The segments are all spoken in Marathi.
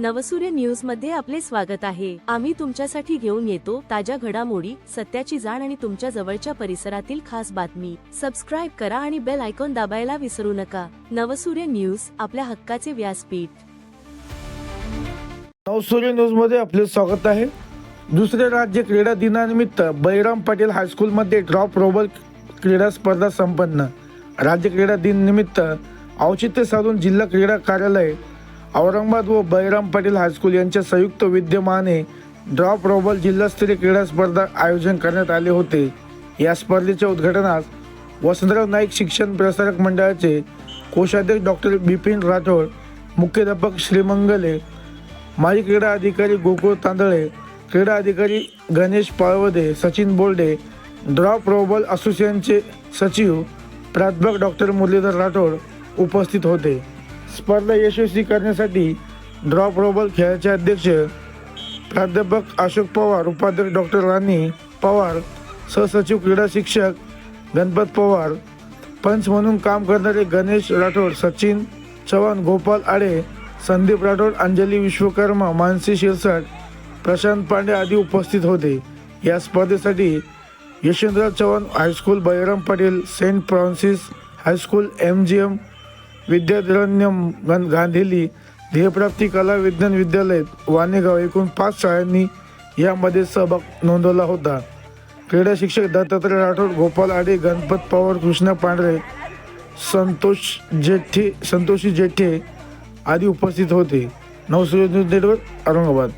नवसूर्य न्यूजमध्ये आपले स्वागत आहे. आम्ही तुमच्यासाठी घेऊन येतो ताज्या घडामोडी सत्याची जाण आणि तुमच्या जवळच्या परिसरातील खास बातमी. सबस्क्राईब करा आणि बेल आयकॉन दाबायला विसरू नका. नवसूर्य न्यूज आपल्या हक्काचे व्यासपीठ. नवसूर्य न्यूजमध्ये आपले स्वागत आहे. दुसरे राज्य क्रीडा दिनानिमित्त बळीराम पाटील हायस्कूलमध्ये ड्रॉप रोबल क्रीडा स्पर्धा संपन्न. राज्य क्रीडा दिन निमित्त औचित्य साधून जिल्हा क्रीडा कार्यालय औरंगाबाद व बैराम पाटील हायस्कूल यांच्या संयुक्त विद्यमाने ड्रॉप रोबल जिल्हास्तरीय क्रीडा स्पर्धा आयोजन करण्यात आले होते. या स्पर्धेच्या उद्घाटनास वसंतराव नाईक शिक्षण प्रसारक मंडळाचे कोषाध्यक्ष डॉक्टर बिपिन राठोड मुख्याध्यापक श्रीमंगले माजी क्रीडा अधिकारी गोकुळ तांदळे क्रीडा अधिकारी गणेश पाळवदे सचिन बोल्डे ड्रॉप रोबल असोसिएशनचे सचिव प्राध्यापक डॉक्टर मुरलीधर राठोड उपस्थित होते. स्पर्धा यशस्वी करण्यासाठी ड्रॉप रोबल खेळाचे अध्यक्ष प्राध्यापक अशोक पवार उपाध्यक्ष डॉक्टर राणी पवार सहसचिव क्रीडा शिक्षक गणपत पवार पंच म्हणून काम करणारे गणेश राठोड सचिन चव्हाण गोपाल आडे संदीप राठोड अंजली विश्वकर्मा मानसी शिरसाट प्रशांत पांडे आदी उपस्थित होते. या स्पर्धेसाठी Yashwantrao Chavan high school Baliram Patil saint Francis high school M G M Vidyaranyam गण गांधीली ध्येयप्राप्ती कला विज्ञान विद्यालय वाणेगाव एकूण पाच शाळांनी यामध्ये सहभाग नोंदवला होता. क्रीडा शिक्षक दत्तात्रय राठोड गोपाल आडे गणपत पवार कृष्णा पांढरे संतोष जेठे संतोषी जेठे आदी उपस्थित होते. Navsurya news network Aurangabad.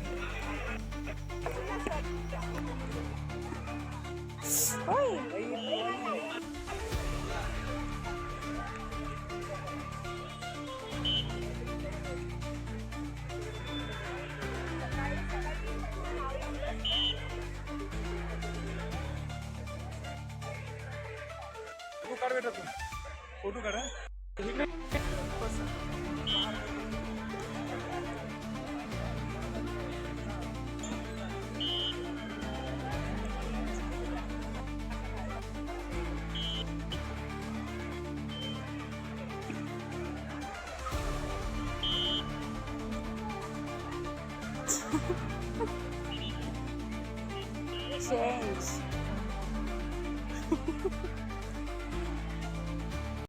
Photo काढ बेटा तू फोटो काढा Change.